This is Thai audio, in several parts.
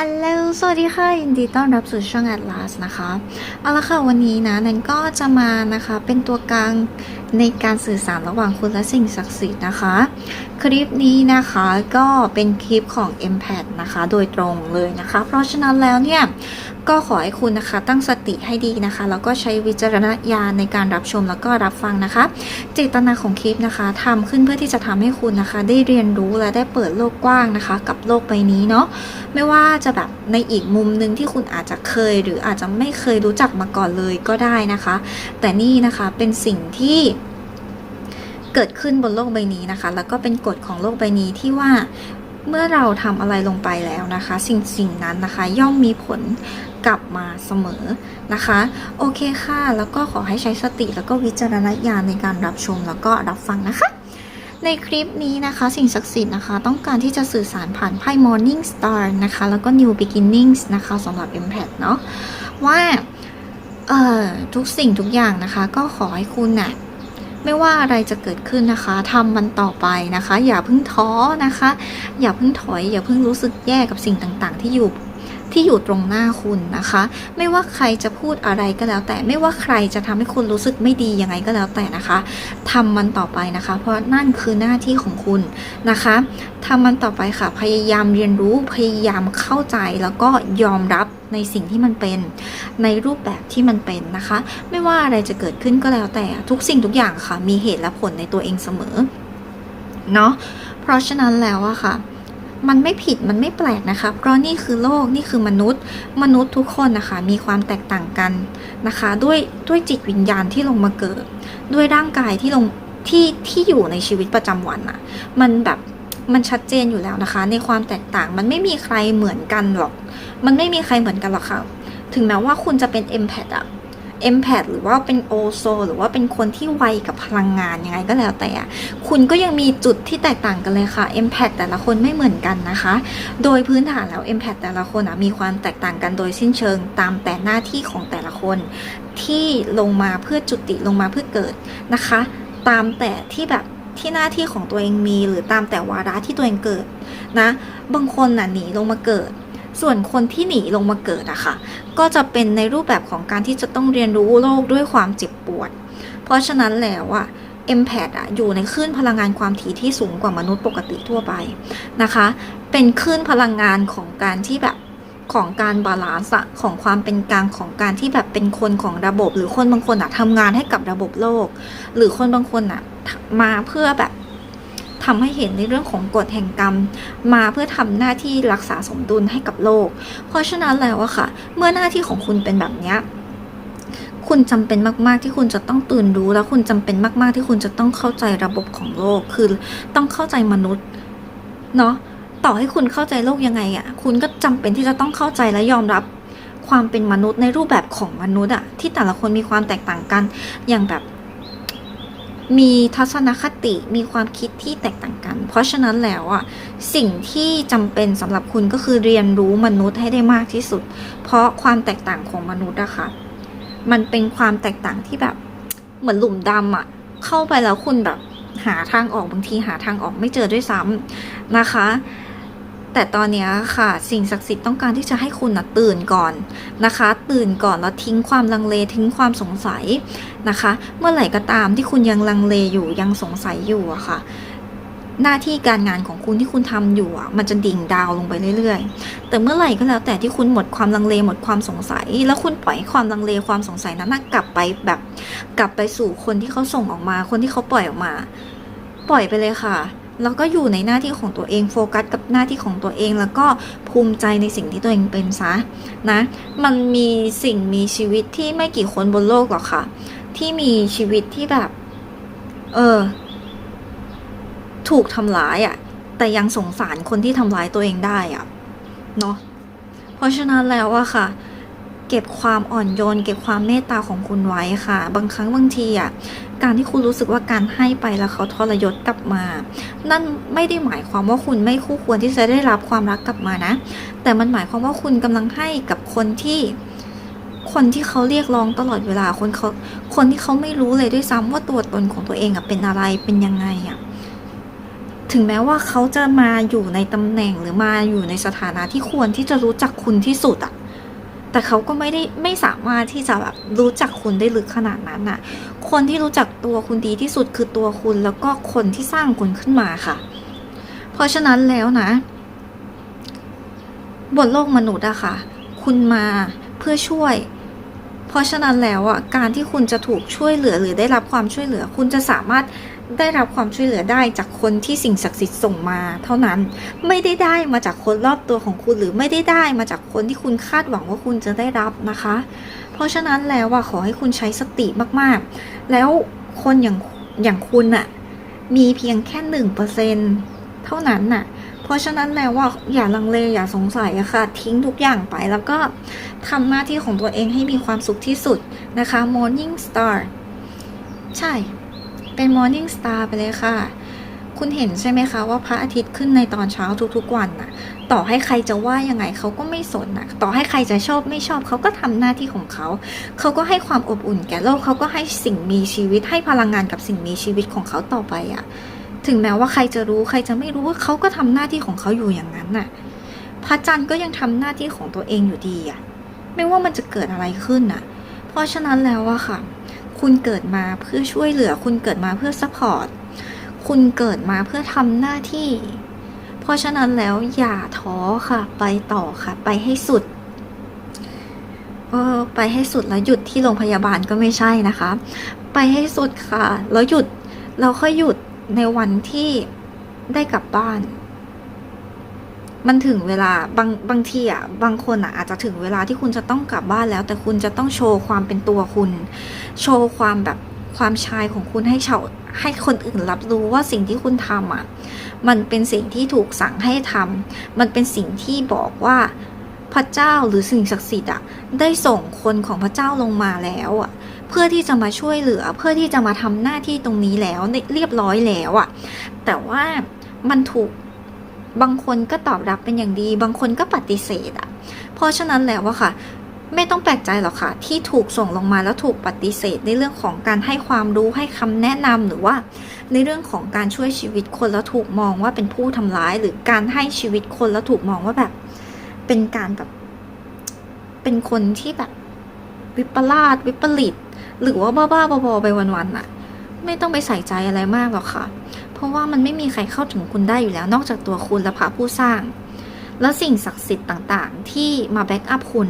อัลโหลสวัสดีค่ะยินดีต้อนรับสู่ช่อง Atlas นะคะ เอาละค่ะ วันนี้นะ นันก็จะมานะคะ เป็นตัวกลางในการสื่อสารระหว่างคุณและสิ่งศักดิ์สิทธิ์นะคะ คลิปนี้นะคะก็เป็นคลิปของ m p a t นะคะโดยตรงเลยนะคะ เพราะฉะนั้นแล้วเนี่ยก็ขอให้คุณนะคะตั้งสติให้ดีนะคะ แล้วก็ใช้วิจารณญาณในการรับชมแล้วก็รับฟังนะคะ เจตนาของคลิปนะคะทำขึ้นเพื่อที่จะทำให้คุณนะคะ ได้เรียนรู้และได้เปิดโลกกว้างนะคะ กับโลกใบนี้เนาะไม่ว่าจะแบบในอีกมุมหนึ่งที่คุณอาจจะเคย หรืออาจจะไม่เคยรู้จักมาก่อนเลยก็ได้นะคะ แต่นี่นะคะเป็นสิ่งที่ เกิดขึ้นบนโลกใบนี้นะคะ แล้วก็เป็นกฎของโลกใบนี้ที่ว่าเมื่อเราทำอะไรลงไปแล้วนะคะ สิ่งสิ่งนั้นนะคะ ย่อมมีผลกลับมาเสมอนะคะ โอเคค่ะ แล้วก็ขอให้ใช้สติแล้วก็วิจารณญาณในการรับชมแล้วก็รับฟังนะคะ ในคลิปนี้นะคะ สิ่งศักดิ์สิทธิ์นะคะ ต้องการที่จะสื่อสารผ่านไพ่ Morning Star นะคะ แล้วก็ New Beginnings นะคะสำหรับ Impact เนาะว่าเอ่อทุกสิ่งทุกอย่างนะคะ ก็ขอให้คุณน่ะ ไม่ว่าอะไรจะเกิดขึ้นนะคะทำมันต่อไปนะคะ อย่าเพิ่งท้อนะคะ อย่าเพิ่งถอย อย่าเพิ่งรู้สึกแย่กับสิ่งต่างๆ ที่อยู่ ที่อยู่ตรงหน้าคุณนะคะ ไม่ว่าใครจะพูดอะไรก็แล้ว แต่ไม่ว่าใครจะทำให้คุณรู้สึกไม่ดียังไงก็แล้วแต่นะคะทำมันต่อไปนะคะ เพราะนั่นคือหน้าที่ของคุณนะคะทำมันต่อไปค่ะ พยายามเรียนรู้พยายามเข้าใจแล้วก็ยอมรับในสิ่งที่มันเป็นในรูปแบบที่มันเป็นนะคะ ไม่ว่าอะไรจะเกิดขึ้นก็แล้วแต่ทุกสิ่งทุกอย่างค่ะ มีเหตุและผลในตัวเองเสมอเนาะเพราะฉะนั้นแล้วอะค่ะ มันไม่ผิดมันไม่แปลกนะคะเพราะนี่คือโลกนี่คือมนุษย์ มนุษย์ทุกคนนะคะ มีความแตกต่างกันนะคะ ด้วยด้วยจิตวิญญาณที่ลงมาเกิด ด้วยร่างกายที่ลงที่ที่อยู่ในชีวิตประจำวันอะมันแบบมันชัดเจนอยู่แล้วนะคะ ในความแตกต่างมันไม่มีใครเหมือนกันหรอก มันไม่มีใครเหมือนกันหรอกค่ะ ถึงแม้ว่าคุณจะเป็น e m p a t อะ e m p a t หรือว่าเป็นโอโซหรือว่าเป็นคนที่ไวกับพลังงานยังไงก็แล้วแต่คุณก็ยังมีจุดที่แตกต่างกันเลยค่ะ e m p a t แต่ละคนไม่เหมือนกันนะคะ โดยพื้นฐานแล้ว e m p a t แต่ละคนมีความแตกต่างกันโดยสิ้นเชิงตามแต่หน้าที่ของแต่ละคน ที่ลงมาเพื่อจุติลงมาเพื่อเกิดนะคะ ตามแต่ที่แบบที่หน้าที่ของตัวเองมีหรือตามแต่วาระที่ตัวเองเกิดนะ บางคนน่ะหนีลงมาเกิด ส่วนคนที่หนีลงมาเกิดอะค่ะ ก็จะเป็นในรูปแบบของการที่จะต้องเรียนรู้โลกด้วยความเจ็บปวด เพราะฉะนั้นแล้วอะ e m p a t อะอยู่ในคลื่นพลังงานความถี่ที่สูงกว่ามนุษย์ปกติทั่วไปนะคะ เป็นคลื่นพลังงานของการที่แบบของการบาลานซ์ของความเป็นกลางของการที่แบบเป็นคนของระบบ หรือคนบางคนอะทำงานให้กับระบบโลก หรือคนบางคนอะมาเพื่อแบบ ทำให้เห็นในเรื่องของกฎแห่งกรรม มาเพื่อทำหน้าที่รักษาสมดุลให้กับโลก เพราะฉะนั้นแล้วอะค่ะ เมื่อหน้าที่ของคุณเป็นแบบนี้คุณจำเป็นมากๆที่คุณจะต้องตื่นรู้ แล้วคุณจำเป็นมาก ๆที่คุณจะต้องเข้าใจระบบของโลก คือต้องเข้าใจมนุษย์เนาะต่อให้คุณเข้าใจโลกยังไงอะคุณก็จำเป็นที่จะต้องเข้าใจและยอมรับความเป็นมนุษย์ในรูปแบบของมนุษย์อะที่แต่ละคนมีความแตกต่างกัน อย่างแบบ มีทัศนคติมีความคิดที่แตกต่างกัน เพราะฉะนั้นแล้วอะสิ่งที่จำเป็นสำหรับคุณก็คือเรียนรู้มนุษย์ให้ได้มากที่สุด เพราะความแตกต่างของมนุษย์อะค่ะมันเป็นความแตกต่างที่แบบเหมือนหลุมดำอะเข้าไปแล้วคุณแบบหาทางออกบางทีหาทางออกไม่เจอด้วยซ้ำนะคะ แต่ตอนนี้ค่ะ สิ่งศักดิ์สิทธิ์ต้องการที่จะให้คุณนะตื่นก่อนนะคะ ตื่นก่อนแล้วทิ้งความลังเลทิ้งความสงสัยนะคะ เมื่อไหร่ก็ตามที่คุณยังลังเลอยู่ยังสงสัยอยู่อะค่ะหน้าที่การงานของคุณที่คุณทำอยู่อะมันจะดิ่งดาวลงไปเรื่อยๆ แต่เมื่อไหร่ก็แล้วแต่ที่คุณหมดความลังเลหมดความสงสัย แล้วคุณปล่อยความลังเลความสงสัยนั้นกลับไปแบบ กลับไปสู่คนที่เขาส่งออกมา คนที่เขาปล่อยออกมา ปล่อยไปเลยค่ะ แล้วก็อยู่ในหน้าที่ของตัวเองโฟกัสกับหน้าที่ของตัวเอง แล้วก็ภูมิใจในสิ่งที่ตัวเองเป็นซะนะ มันมีสิ่งมีชีวิตที่ไม่กี่คนบนโลกหรอกค่ะ ที่มีชีวิตที่แบบ เออ ถูกทำร้ายอะ่ะ แต่ยังสงสารคนที่ทำร้ายตัวเองได้อะ่ะ เนาะเพราะฉะนั้นแล้วอะค่ะ เก็บความอ่อนโยน เก็บความเมตตาของคุณไว้ค่ะ บางครั้งบางทีอะการที่คุณรู้สึกว่าการให้ไปแล้วเขาทรยศกลับมา นั่นไม่ได้หมายความว่าคุณไม่คู่ควรที่จะได้รับความรักกลับมานะ แต่มันหมายความว่าคุณกำลังให้กับคนที่คนที่เขาเรียกร้องตลอดเวลาคนเขาคนที่เขาไม่รู้เลยด้วยซ้ำว่าตัวตนของตัวเองอะเป็นอะไรเป็นยังไงอะถึงแม้ว่าเขาจะมาอยู่ในตำแหน่งหรือมาอยู่ในสถานะที่ควรที่จะรู้จักคุณที่สุดอะ แต่เขาก็ไม่ได้ไม่สามารถที่จะแบบรู้จักคุณได้ลึกขนาดนั้นน่ะ คนที่รู้จักตัวคุณดีที่สุดคือตัวคุณแล้วก็คนที่สร้างคุณขึ้นมาค่ะ เพราะฉะนั้นแล้วนะ บนโลกมนุษย์อะค่ะ คุณมาเพื่อช่วย เพราะฉะนั้นแล้วอะการที่คุณจะถูกช่วยเหลือหรือได้รับความช่วยเหลือ คุณจะสามารถ ได้รับความช่วยเหลือได้จากคนที่สิ่งศักดิ์สิทธิ์ส่งมา เท่านั้นไม่ได้ได้มาจากคนรอบตัวของคุณหรือไม่ได้ได้มาจากคนที่คุณคาดหวังว่าคุณจะได้รับนะคะ เพราะฉะนั้นแล้วอะขอให้คุณใช้สติมากๆ แล้วคนอย่างอย่างคุณอะมีเพียงแค่หนึ่งเปอร์เซ็นเท่านั้นน่ะ เพราะฉะนั้นแล้วว่าอย่าลังเลอย่าสงสัยอะค่ะ ทิ้งทุกอย่างไปแล้วก็ทำหน้าที่ของตัวเองให้มีความสุขที่สุดนะคะ Morning Star ใช่ เป็น Morning Star ไปเลยค่ะ คุณเห็นใช่ไหมคะว่าพระอาทิตย์ขึ้นในตอนเช้าทุกๆวันน่ะ ต่อให้ใครจะว่ายังไงเขาก็ไม่สนน่ะ ต่อให้ใครจะชอบไม่ชอบเขาก็ทำหน้าที่ของเขา เขาก็ให้ความอบอุ่นแก่โลกเขาก็ให้สิ่งมีชีวิต ให้พลังงานกับสิ่งมีชีวิตของเขาต่อไปอะถึงแม้ว่าใครจะรู้ใครจะไม่รู้ว่าเขาก็ทำหน้าที่ของเขาอยู่อย่างนั้นน่ะ พระจันทร์ก็ยังทำหน้าที่ของตัวเองอยู่ดีอะ ไม่ว่ามันจะเกิดอะไรขึ้นน่ะ เพราะฉะนั้นแล้วอะค่ะ คุณเกิดมาเพื่อช่วยเหลือ คุณเกิดมาเพื่อซัพพอร์ต คุณเกิดมาเพื่อทำหน้าที่ เพราะฉะนั้นแล้วอย่าท้อค่ะ ไปต่อค่ะ ไปให้สุดเออไปให้สุดแล้วหยุดที่โรงพยาบาลก็ไม่ใช่นะคะ ไปให้สุดค่ะ แล้วหยุด เราค่อยหยุดในวันที่ได้กลับบ้าน มันถึงเวลาบางบางทีอะบางคนอะอาจจะถึงเวลาที่คุณจะต้องกลับบ้านแล้ว แต่คุณจะต้องโชว์ความเป็นตัวคุณ โชว์ความแบบความชายของคุณให้ชาวให้คนอื่นรับรู้ว่าสิ่งที่คุณทำอะมันเป็นสิ่งที่ถูกสั่งให้ทำมันเป็นสิ่งที่บอกว่าพระเจ้าหรือสิ่งศักดิ์สิทธิ์อะได้ส่งคนของพระเจ้าลงมาแล้วอะเพื่อที่จะมาช่วยเหลือ เพื่อที่จะมาทำหน้าที่ตรงนี้แล้วเรียบร้อยแล้วอะแต่ว่ามันถูก บางคนก็ตอบรับเป็นอย่างดี บางคนก็ปฏิเสธอะ่ะ เพราะฉะนั้นแล้วอะค่ะ ไม่ต้องแปลกใจหรอกค่ะ ที่ถูกส่งลงมาแล้วถูกปฏิเสธในเรื่องของการให้ความรู้ให้คำแนะนำหรือว่า ในเรื่องของการช่วยชีวิตคนแล้วถูกมองว่าเป็นผู้ทำร้าย หรือการให้ชีวิตคนแล้วถูกมองว่าแบบ เป็นการแบบ เป็นคนที่แบบวิปลาสวิปริต หรือว่าบ้าๆบอๆไปวันๆน่ะ ไม่ต้องไปใส่ใจอะไรมากหรอกค่ะ เพราะว่ามันไม่มีใครเข้าถึงคุณได้อยู่แล้ว นอกจากตัวคุณและพระผู้สร้าง แล้วสิ่งศักดิ์สิทธิ์ต่างๆ ที่มาแบ็กอัพคุณ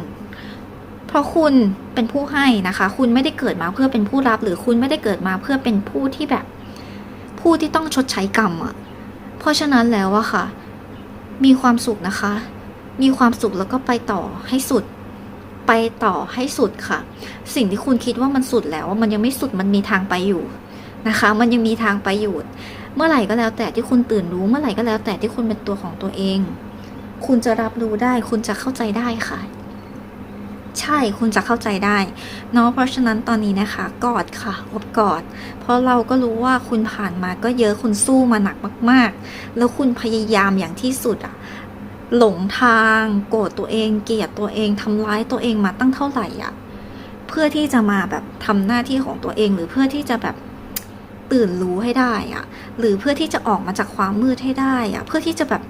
เพราะคุณเป็นผู้ให้นะคะ คุณไม่ได้เกิดมาเพื่อเป็นผู้รับ หรือคุณไม่ได้เกิดมาเพื่อเป็นผู้ที่แบบ ผู้ที่ต้องชดใช้กรรมอะ่ะ เพราะฉะนั้นแล้วอะค่ะ มีความสุขนะคะ มีความสุขแล้วก็ไปต่อให้สุดไปต่อให้สุดค่ะ สิ่งที่คุณคิดว่ามันสุดแล้วมันยังไม่สุดมันมีทางไปอยู่นะคะ มันยังมีทางไปอยู่ เมื่อไหร่ก็แล้วแต่ที่คุณตื่นรู้เมื่อไหร่ก็แล้วแต่ที่คุณเป็นตัวของตัวเอง คุณจะรับรู้ได้ คุณจะเข้าใจได้ค่ะ ใช่คุณจะเข้าใจได้เนาะเพราะฉะนั้นตอนนี้นะคะ กอดค่ะอบกอด เพราะเราก็รู้ว่าคุณผ่านมาก็เยอะคุณสู้มาหนักมาก ๆ แล้วคุณพยายามอย่างที่สุดอะหลงทาง โกรธตัวเอง เกลียดตัวเองทำร้ายตัวเองมาตั้งเท่าไหร่อะเพื่อที่จะมาแบบทำหน้าที่ของตัวเองหรือเพื่อที่จะแบบ ตื่นรู้ให้ได้อะหรือเพื่อที่จะออกมาจากความมืดให้ได้อะเพื่อที่จะแบบ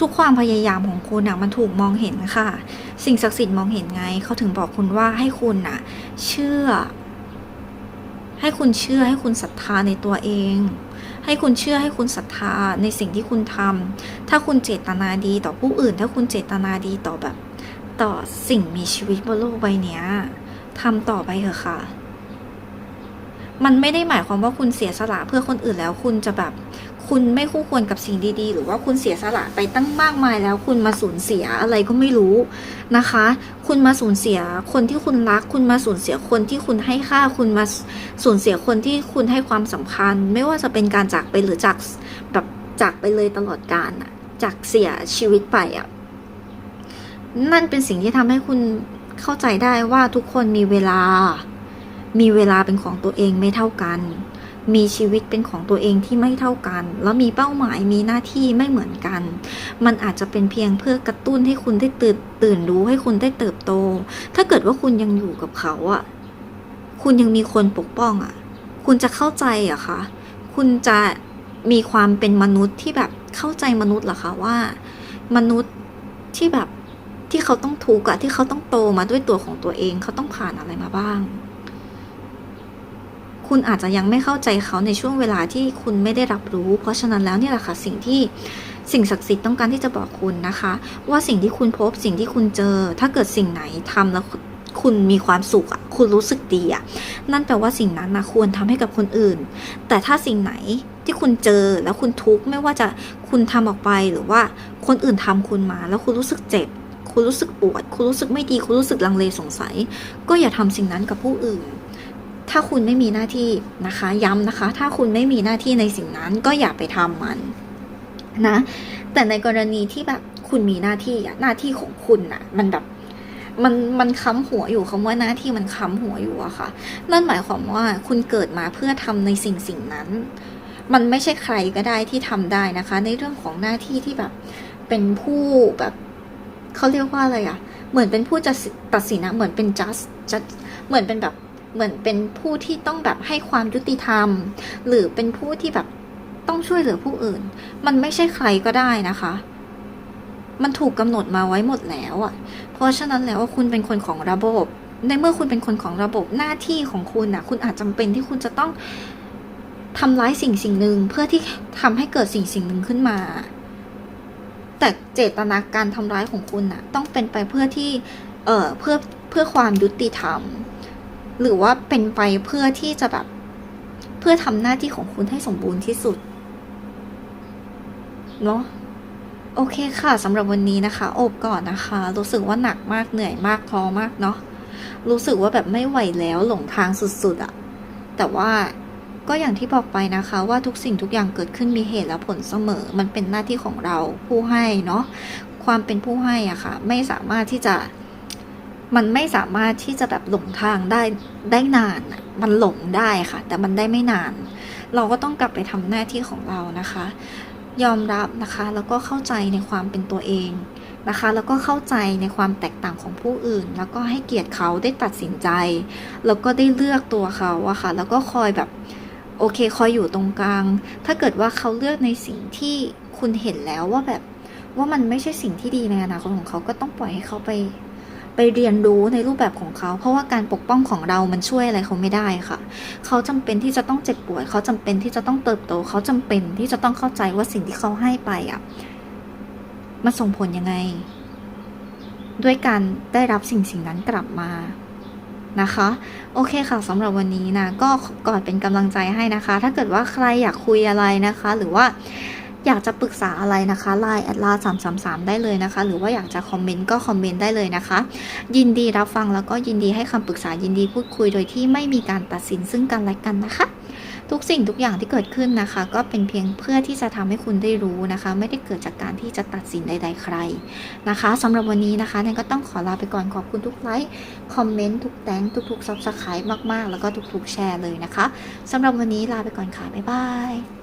ทุกๆ ความพยายามของคุณอะมันถูกมองเห็นค่ะ สิ่งศักดิ์สิทธิ์มองเห็นไงเขาถึงบอกคุณว่าให้คุณน่ะเชื่อ ให้คุณเชื่อให้คุณศรัทธาในตัวเอง ให้คุณเชื่อให้คุณศรัทธาในสิ่งที่คุณทำถ้าคุณเจตนาดีต่อผู้อื่น ถ้าคุณเจตนาดีต่อแบบ ต่อสิ่งมีชีวิตบนโลกใบนี้ทำต่อไปเถอะค่ะ มันไม่ได้หมายความว่าคุณเสียสละเพื่อคนอื่นแล้วคุณจะแบบ คุณไม่คู่ควรกับสิ่งดีๆ หรือว่าคุณเสียสละไปตั้งมากมายแล้วคุณมาสูญเสียอะไรก็ไม่รู้นะคะ คุณมาสูญเสียคนที่คุณรัก คุณมาสูญเสียคนที่คุณให้ค่า คุณมาสูญเสียคนที่คุณให้ความสำคัญ ไม่ว่าจะเป็นการจากไปหรือจากแบบจากไปเลยตลอดกาลอะจากเสียชีวิตไปอะนั่นเป็นสิ่งที่ทำให้คุณเข้าใจได้ว่าทุกคนมีเวลา มีเวลาเป็นของตัวเองไม่เท่ากัน มีชีวิตเป็นของตัวเองที่ไม่เท่ากัน แล้วมีเป้าหมายมีหน้าที่ไม่เหมือนกัน มันอาจจะเป็นเพียงเพื่อกระตุ้นให้คุณได้ตื่นตื่นรู้ให้คุณได้เติบโต ถ้าเกิดว่าคุณยังอยู่กับเขาอะคุณยังมีคนปกป้องอะคุณจะเข้าใจอะคะคุณจะมีความเป็นมนุษย์ที่แบบเข้าใจมนุษย์เหรอคะว่า มนุษย์ที่แบบที่เขาต้องทุกข์อะที่เขาต้องโตมาด้วยตัวของตัวเอง เขาต้องผ่านอะไรมาบ้าง คุณอาจจะยังไม่เข้าใจเขาในช่วงเวลาที่คุณไม่ได้รับรู้ เพราะฉะนั้นแล้วนี่แหละค่ะสิ่งที่สิ่งศักดิ์สิทธิ์ต้องการที่จะบอกคุณนะคะ ว่าสิ่งที่คุณพบสิ่งที่คุณเจอ ถ้าเกิดสิ่งไหนทำแล้วคุณมีความสุขอะคุณรู้สึกดีอะนั่นแปลว่าสิ่งนั้นนะควรทำให้กับคนอื่น แต่ถ้าสิ่งไหนที่คุณเจอแล้วคุณทุกข์ไม่ว่าจะคุณทำออกไปหรือว่าคนอื่นทำคุณมา แล้วคุณรู้สึกเจ็บ คุณรู้สึกปวด คุณรู้สึกไม่ดี คุณรู้สึกลังเลสงสัย ก็อย่าทำสิ่งนั้นกับผู้อื่น ถ้าคุณไม่มีหน้าที่นะคะ ย้ำนะคะ ถ้าคุณไม่มีหน้าที่ในสิ่งนั้นก็อย่าไปทำมันนะ แต่ในกรณีที่แบบคุณมีหน้าที่อะหน้าที่ของคุณอะมันแบบมันมันค้ำหัวอยู่คำว่าหน้าที่มันค้ำหัวอยู่อะค่ะ นั่นหมายความว่าคุณเกิดมาเพื่อทำในสิ่งสิ่งนั้น มันไม่ใช่ใครก็ได้ที่ทำได้นะคะ ในเรื่องของหน้าที่ที่แบบเป็นผู้แบบเขาเรียกว่าอะไรอะเหมือนเป็นผู้จะตัดสินนะเหมือนเป็น just just เหมือนเป็นแบบ เหมือนเป็นผู้ที่ต้องแบบให้ความยุติธรรม หรือเป็นผู้ที่แบบต้องช่วยเหลือผู้อื่น มันไม่ใช่ใครก็ได้นะคะ มันถูกกำหนดมาไว้หมดแล้วอะ่ะ เพราะฉะนั้นแล้วว่าคุณเป็นคนของระบบ ในเมื่อคุณเป็นคนของระบบหน้าที่ของคุณอะคุณอาจจำเป็นที่คุณจะต้องทำร้ายสิ่งสิ่งหนึ่งเพื่อที่ทำให้เกิดสิ่งสิ่งหนึ่งขึ้นมา แต่เจตนาการทำร้ายของคุณอะต้องเป็นไปเพื่อที่ เอ่อเพื่อเพื่อความยุติธรรม หรือว่าเป็นไปเพื่อที่จะแบบเพื่อทำหน้าที่ของคุณให้สมบูรณ์ที่สุดเนาะโอเคค่ะสำหรับวันนี้นะคะ โอบก่อนนะคะ รู้สึกว่าหนักมากเหนื่อยมากท้อมากเนาะรู้สึกว่าแบบไม่ไหวแล้วหลงทางสุดๆอะแต่ว่าก็อย่างที่บอกไปนะคะว่าทุกสิ่งทุกอย่างเกิดขึ้นมีเหตุและผลเสมอ มันเป็นหน้าที่ของเราผู้ให้เนาะความเป็นผู้ให้อะค่ะ ไม่สามารถที่จะ มันไม่สามารถที่จะแบบหลงทางได้ได้นาน มันหลงได้ค่ะ แต่มันได้ไม่นาน เราก็ต้องกลับไปทำหน้าที่ของเรานะคะ ยอมรับนะคะ แล้วก็เข้าใจในความเป็นตัวเองนะคะ แล้วก็เข้าใจในความแตกต่างของผู้อื่น แล้วก็ให้เกียรติเขาได้ตัดสินใจ แล้วก็ได้เลือกตัวเขาอะค่ะ แล้วก็คอยแบบโอเค คอยอยู่ตรงกลาง ถ้าเกิดว่าเขาเลือกในสิ่งที่คุณเห็นแล้วว่าแบบว่ามันไม่ใช่สิ่งที่ดีในอนาคตของเขาก็ต้องปล่อยให้เขาไป ไปเรียนรู้ในรูปแบบของเขา เพราะว่าการปกป้องของเรามันช่วยอะไรเขาไม่ได้ค่ะ เขาจำเป็นที่จะต้องเจ็บป่วย เขาจำเป็นที่จะต้องเติบโต เขาจำเป็นที่จะต้องเข้าใจว่าสิ่งที่เขาให้ไปอะมันส่งผลยังไง ด้วยการได้รับสิ่งสิ่งนั้นกลับมานะคะ โอเคค่ะสำหรับวันนี้นะก็กอนเป็นกำลังใจให้นะคะ ถ้าเกิดว่าใครอยากคุยอะไรนะคะ หรือว่า อยากจะปรึกษาอะไรนะคะ Line แอดลาสามสามสามได้เลยนะคะ หรือว่าอยากจะคอมเมนต์ก็คอมเมนต์ได้เลยนะคะ ยินดีรับฟังแล้วก็ยินดีให้คำปรึกษายินดีพูดคุยโดยที่ไม่มีการตัดสินซึ่งกันและกันนะคะ ทุกสิ่งทุกอย่างที่เกิดขึ้นนะคะ ก็เป็นเพียงเพื่อที่จะทำให้คุณได้รู้นะคะ ไม่ได้เกิดจากการที่จะตัดสินใด ๆ ใครนะคะสำหรับวันนี้นะคะแนนก็ต้องขอลาไปก่อนขอบคุณทุกไลค์คอมเมนต์ทุกแตงทุกๆซับสไครต์มากๆ แล้วก็ทุกๆแชร์เลยนะคะสำหรับวันนี้ลาไปก่อนค่ะบ๊ายบาย